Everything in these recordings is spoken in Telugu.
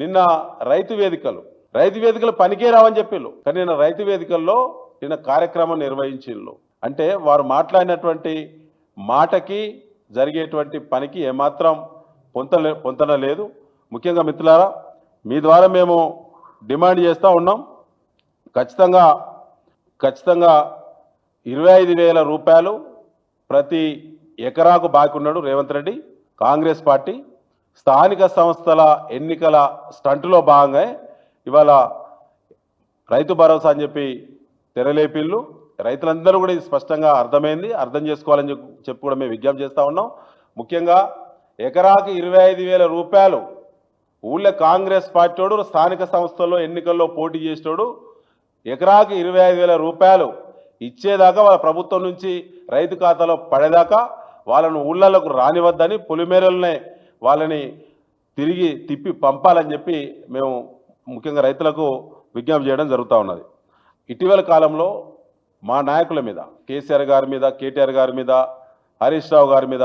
నిన్న రైతు వేదికలు రైతు వేదికలు పనికే రావని చెప్పిళ్ళు. కానీ నిన్న రైతు వేదికల్లో నిన్న కార్యక్రమం నిర్వహించిళ్ళు. అంటే వారు మాట్లాడినటువంటి మాటకి జరిగేటువంటి పనికి ఏమాత్రం పొంతలే పొంతన లేదు. ముఖ్యంగా మిత్రులారా మీ ద్వారా మేము డిమాండ్ చేస్తూ ఉన్నాం. ఖచ్చితంగా ఖచ్చితంగా ఇరవై ఐదు వేల రూపాయలు ప్రతి ఎకరాకు బాకున్నాడు రేవంత్ రెడ్డి కాంగ్రెస్ పార్టీ. స్థానిక సంస్థల ఎన్నికల స్టంట్లో భాగంగా ఇవాళ రైతు భరోసా అని చెప్పి తెరలేపిళ్ళు. రైతులందరూ కూడా ఇది స్పష్టంగా అర్థమైంది అర్థం చేసుకోవాలని చెప్పి కూడా మేము విజ్ఞప్తి చేస్తూ ఉన్నాం. ముఖ్యంగా ఎకరాకి ఇరవై ఐదు వేల రూపాయలు ఊళ్ళో కాంగ్రెస్ పార్టీోడు స్థానిక సంస్థల్లో ఎన్నికల్లో పోటీ చేసేటోడు ఎకరాకి ఇరవై ఐదు వేల రూపాయలు ఇచ్చేదాకా వాళ్ళ ప్రభుత్వం నుంచి రైతు ఖాతాలో పడేదాకా వాళ్ళను ఊళ్ళలకు రానివద్దని పొలిమేరలనే వాళ్ళని తిరిగి తిప్పి పంపాలని చెప్పి మేము ముఖ్యంగా రైతులకు విజ్ఞప్తి చేయడం జరుగుతూ ఉన్నది. ఇటీవల కాలంలో మా నాయకుల మీద కేసీఆర్ గారి మీద కేటీఆర్ గారి మీద హరీష్ రావు గారి మీద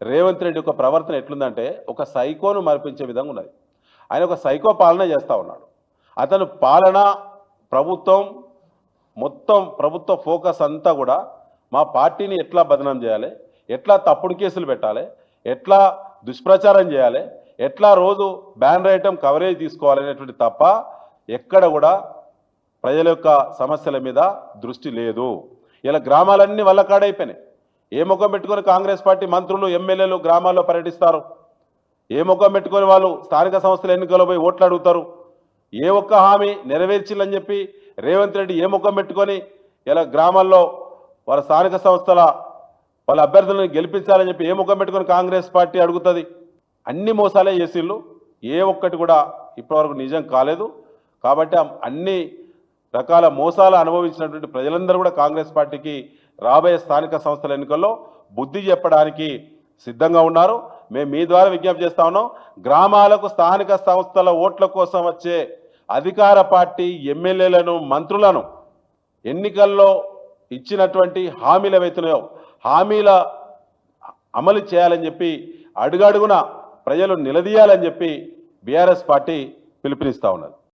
రేవంత్ రెడ్డి యొక్క ప్రవర్తన ఎట్లుందంటే ఒక సైకోను మరిపించే విధంగా ఉన్నది. ఆయన ఒక సైకో పాలన చేస్తూ ఉన్నాడు. అతను పాలన ప్రభుత్వం మొత్తం ప్రభుత్వ ఫోకస్ అంతా కూడా మా పార్టీని ఎట్లా బదనాం చేయాలి ఎట్లా తప్పుడు కేసులు పెట్టాలి ఎట్లా దుష్ప్రచారం చేయాలి? ఎట్లా రోజు బ్యాన్ రైటం కవరేజ్ తీసుకోవాలనేటువంటి తప్ప ఎక్కడ కూడా ప్రజల యొక్క సమస్యల మీద దృష్టి లేదు. ఇలా గ్రామాలన్నీ వల్ల కాడైపోయినాయి ఏ ముఖం పెట్టుకొని కాంగ్రెస్ పార్టీ మంత్రులు ఎమ్మెల్యేలు గ్రామాల్లో పర్యటిస్తారు? ఏ ముఖం పెట్టుకొని వాళ్ళు స్థానిక సంస్థల ఎన్నికల్లో పోయి ఓట్లు అడుగుతారు? ఏ ఒక్క హామీ నెరవేర్చిల్లని చెప్పి రేవంత్ రెడ్డి ఏ ముఖం పెట్టుకొని ఇలా గ్రామాల్లో వాళ్ళ స్థానిక సంస్థల వాళ్ళ అభ్యర్థులను గెలిపించాలని చెప్పి ఏ ముఖం పెట్టుకొని కాంగ్రెస్ పార్టీ అడుగుతుంది? అన్ని మోసాలే చేసిళ్ళు. ఏ ఒక్కటి కూడా ఇప్పటివరకు నిజం కాలేదు. కాబట్టి అన్ని రకాల మోసాలు అనుభవించినటువంటి ప్రజలందరూ కూడా కాంగ్రెస్ పార్టీకి రాబోయే స్థానిక సంస్థల ఎన్నికల్లో బుద్ధి చెప్పడానికి సిద్ధంగా ఉన్నారు. మేము మీ ద్వారా విజ్ఞప్తి చేస్తా ఉన్నాం. గ్రామాలకు స్థానిక సంస్థల ఓట్ల కోసం వచ్చే అధికార పార్టీ ఎమ్మెల్యేలను మంత్రులను ఎన్నికల్లో ఇచ్చినటువంటి హామీలు ఏవైతున్నాయో హామీల అమలు చేయాలని చెప్పి అడుగడుగున ప్రజలు నిలదీయాలని చెప్పి బీఆర్ఎస్ పార్టీ పిలుపునిస్తూ ఉన్నది.